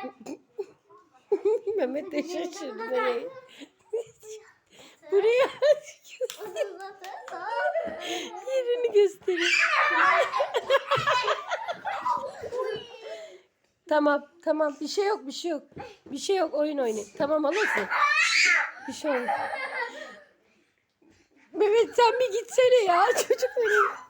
Mehmet de şaşırdı. Buraya yerini gösterir. tamam tamam bir şey yok bir şey yok. Bir şey yok oyun oynayın. Tamam alasın. Bir şey olmaz. Mehmet sen bir gitsene ya çocuk benim.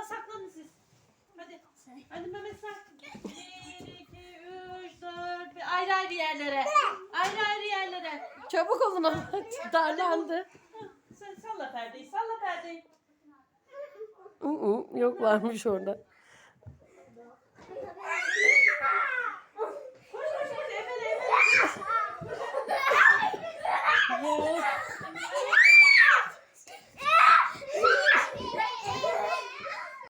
ayrı yerlere. Ayrı ayrı yerlere. Çabuk olun ama darlandı. Sen salla perdeyi. Salla perdeyi. Yok varmış orada.